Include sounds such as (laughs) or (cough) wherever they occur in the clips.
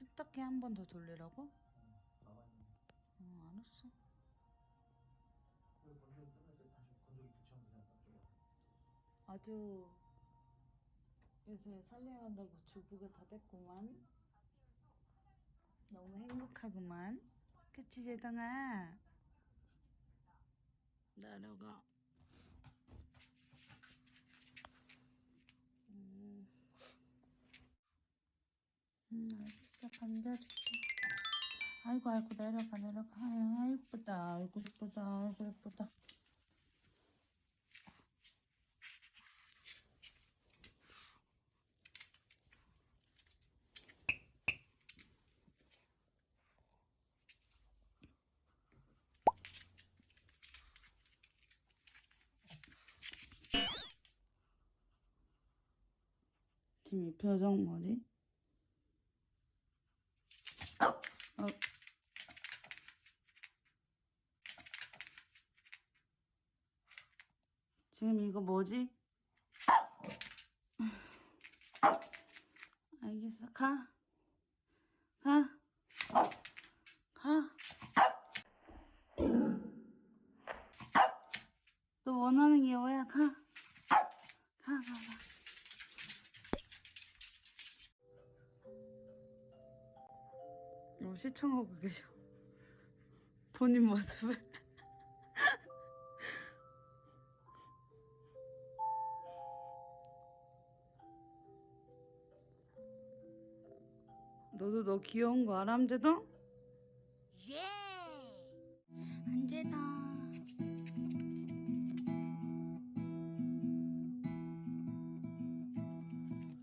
세탁기 한 번 더 돌리라고? 어. 어 알았어 그리고 건조기 끝날 때 다시 건조기 교체하면 되잖아. 나중에. 아주 요새 살림한다고 주부가 다 됐구만 너무 행복하구만 그치 재동아 나려가 음, 음 알겠어 감자줄게 아이고 아이고 내려가 내려가. 아유 예쁘다. 아이고 예쁘다. 아이고 예쁘다. 지금 이 표정 뭐지? 어. 지금 이거 뭐지? 알겠어. 가. 가. 가. 너 원하는 게 뭐야? 가. 가, 가, 가. 어, 시청하고 계셔. 본인 모습을. 너도 너 귀여운 거 알아, 함재동? 예! 함재동.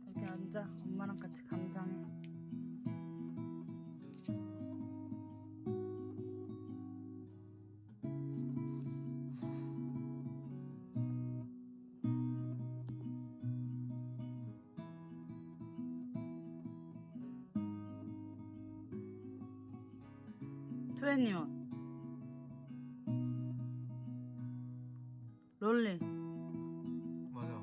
여기 앉아. 엄마랑 같이 감상해. 트웬티원 롤리. 맞아.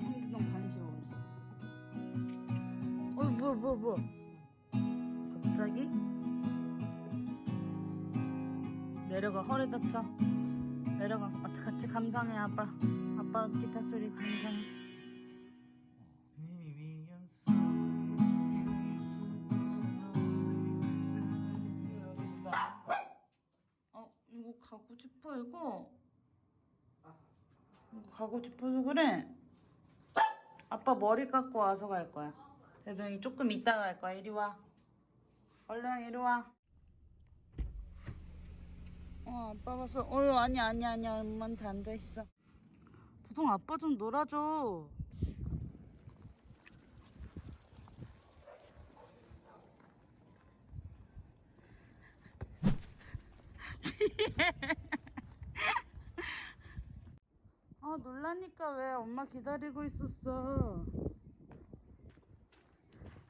한두동 관심 없어. 어이 뭐야 뭐야 뭐야 허리 다쳐. 내려가. 같이 같이 감상해 아빠. 아빠 기타 소리 감상해. 어 이거 가고 싶어 이거? 이거 가고 싶어서 그래? 아빠 머리 깎고 와서 갈 거야. 대동이 조금 이따 갈 거야. 이리 와. 얼른 이리 와 어, 아빠 봤어. 어유 아니 아니 아니 엄마한테 앉아 있어. 두동 아빠 좀 놀아줘. (laughs) 아 놀라니까 왜 엄마 기다리고 있었어.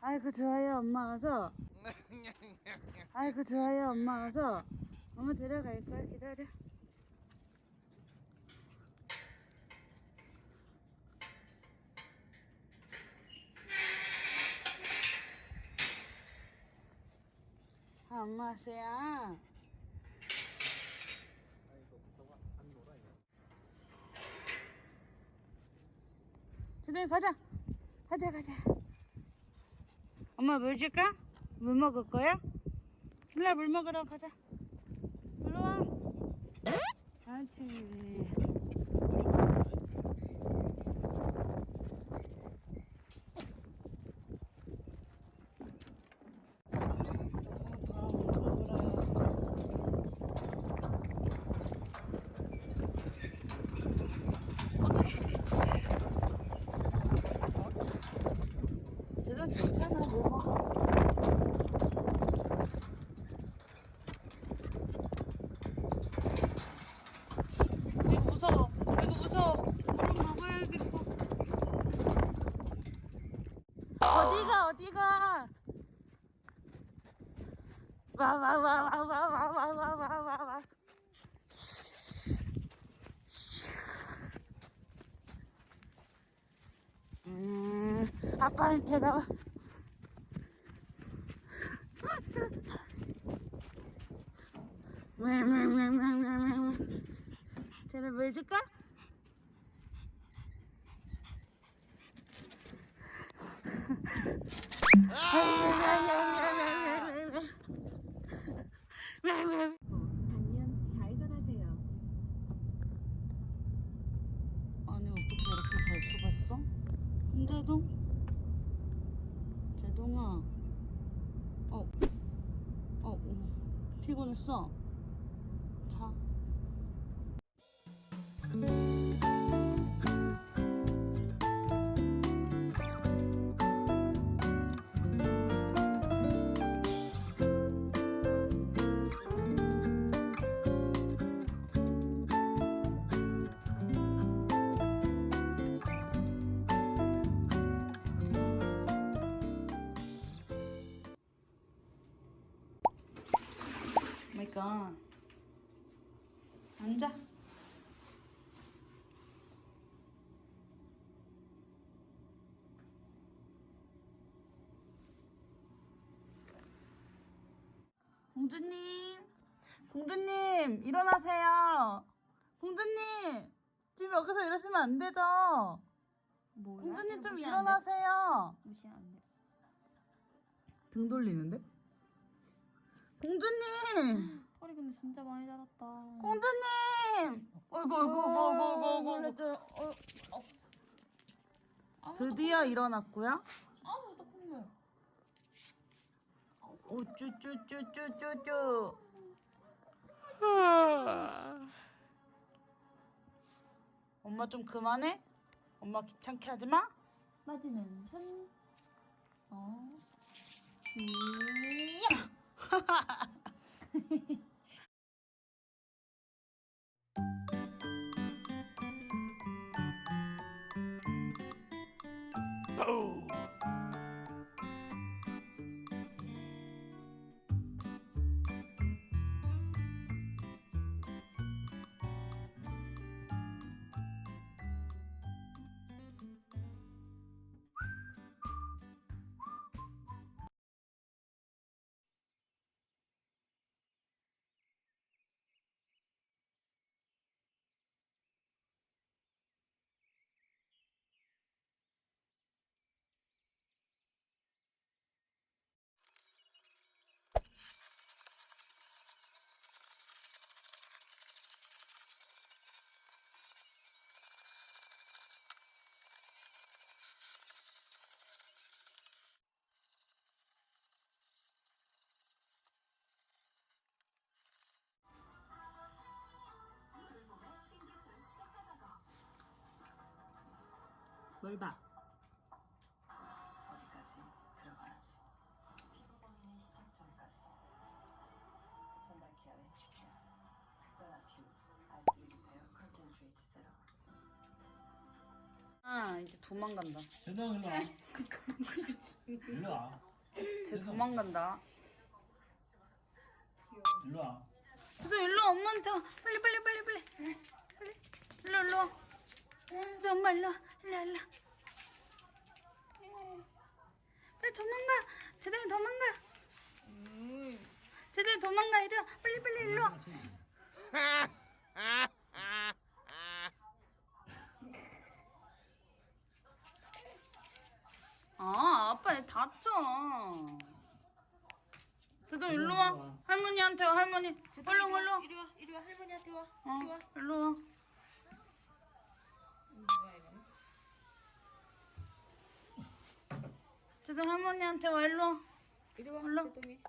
아이고 좋아요 엄마 와서. (laughs) 아이고 좋아요 엄마 와서. 엄마 데려갈 거야 기다려. 아, 엄마 왔어요. 드디어 가자. 가자 가자. 엄마 물 줄까? 물 먹을 거야? 일로 물 먹으러 가자. 일로 와. 그렇 이거 와와 와 와 와 와 와 와 와와 음, 아빠는 제가 쟤네 뭐 줄까? 방면 좌회전하세요. 아니 어떻게 이렇게 잘 뽑았어? 혼자도? 제동아 어, 어, 어 피곤했어? 마이갓 앉아 공주님 공주님 일어나세요 공주님 지금 여기서 이러시면 안 되죠 뭐야? 공주님 좀 무시 안 돼. 일어나세요 무시 안 돼. 등 돌리는데? 공주님 허리 근데 진짜 많이 자랐다. 공주님 어이구 어이구 어이구 어이구 어이구 놀랬죠. 어, 어. 아무도 드디어 일어났고요 콧물- 아무도 콧물. 오쭈쭈쭈쭈쭈쭈 엄마 좀 그만해? 엄마 귀찮게 하지 마? 맞으면 손. 어. (laughs) 이야. (laughs) 뭘 봐? 어디까지 들어가야지. 피부번호의 시작점까지. 전달 기압의. 아 이제 도망간다 제동 일로 와. (laughs) 일로 와. 쟤 도망간다 일로 와. 저도 일로 와, 엄마한테 와. 빨리 빨리 빨리 빨리 빨리 엄마 일로 와 일로 와, 일로 와. 빨리 도망가 제동이 도망가 제동이 도망가 이리 와 빨리 빨리 일로 와 아, 아빠 얘 다쳐. 저도 일로 와. 할머니한테 와, 할머니. 얼른 얼른. 이리 와, 이리 와, 할머니한테 와. 어, 일로 와. 저도 할머니한테 와, 일로 와. 이리 와, 얼른. 대동이.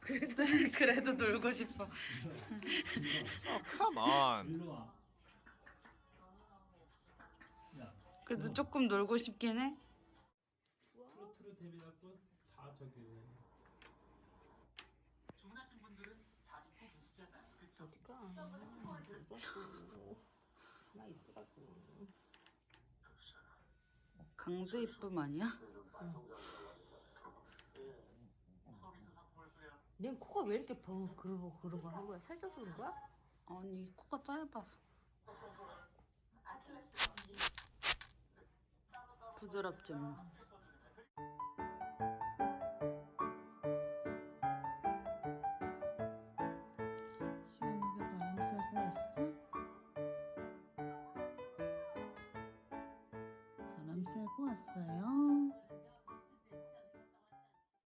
그래도 그래도 놀고 싶어. Come on. 일로 와. 야, 그래도 조금 놀고 싶긴 해. 트로트로 데뷔했고 다 저기. 강수 이쁨 아니야? 내 코가 왜 이렇게 버 그러고 그러고 한 거야? 살쪄서 그런 거야? 아니 코가 짧아서 부드럽지 뭐